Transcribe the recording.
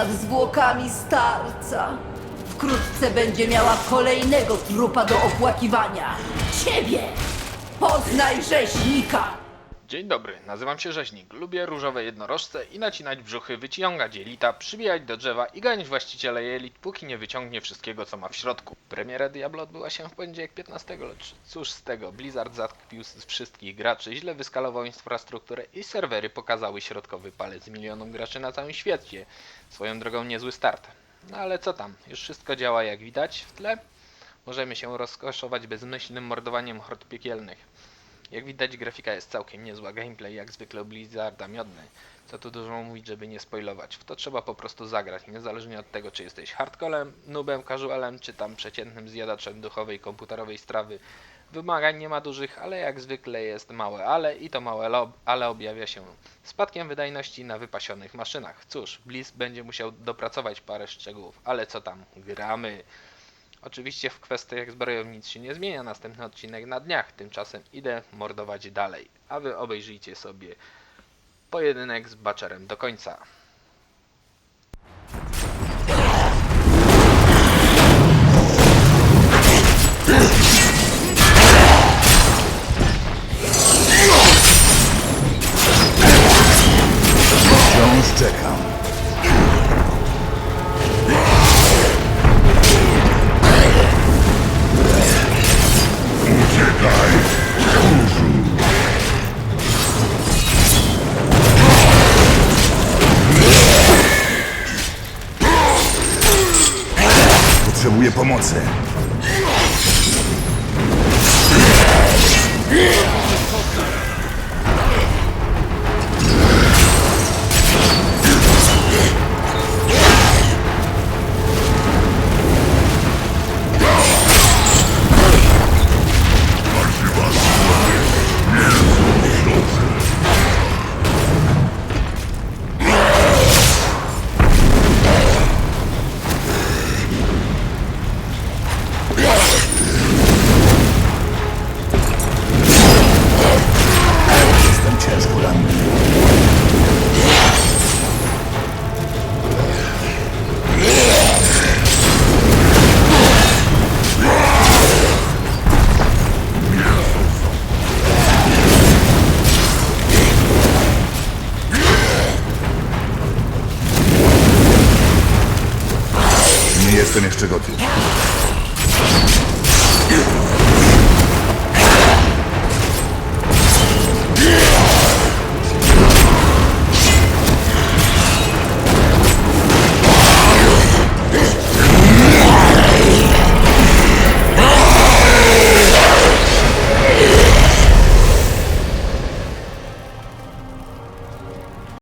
nad zwłokami starca. Wkrótce będzie miała kolejnego trupa do opłakiwania. Ciebie! Poznaj rzeźnika! Dzień dobry, nazywam się Rzeźnik. Lubię różowe jednorożce i nacinać brzuchy, wyciągać jelita, przybijać do drzewa i ganiać właściciela jelit, póki nie wyciągnie wszystkiego, co ma w środku. Premiera Diablo odbyła się w poniedziałek 15, lecz cóż z tego, Blizzard zatkpił z wszystkich graczy, źle wyskalował infrastrukturę i serwery pokazały środkowy palec milionom graczy na całym świecie. Swoją drogą niezły start. No ale co tam, już wszystko działa jak widać w tle. Możemy się rozkoszować bezmyślnym mordowaniem hord piekielnych. Jak widać grafika jest całkiem niezła, gameplay jak zwykle Blizzarda miodny. Co tu dużo mówić, żeby nie spoilować. W to trzeba po prostu zagrać, niezależnie od tego czy jesteś hardcorem, noobem, casualem, czy tam przeciętnym zjadaczem duchowej komputerowej strawy. Wymagań nie ma dużych, ale jak zwykle jest małe ale i to małe lo- ale objawia się spadkiem wydajności na wypasionych maszynach. Cóż, Blizz będzie musiał dopracować parę szczegółów, ale co tam, gramy. Oczywiście w kwestiach zbrojów nic się nie zmienia, następny odcinek na dniach, tymczasem idę mordować dalej, a wy obejrzyjcie sobie pojedynek z Baczerem do końca. Potrzebuję pomocy. Jestem jeszcze gotów.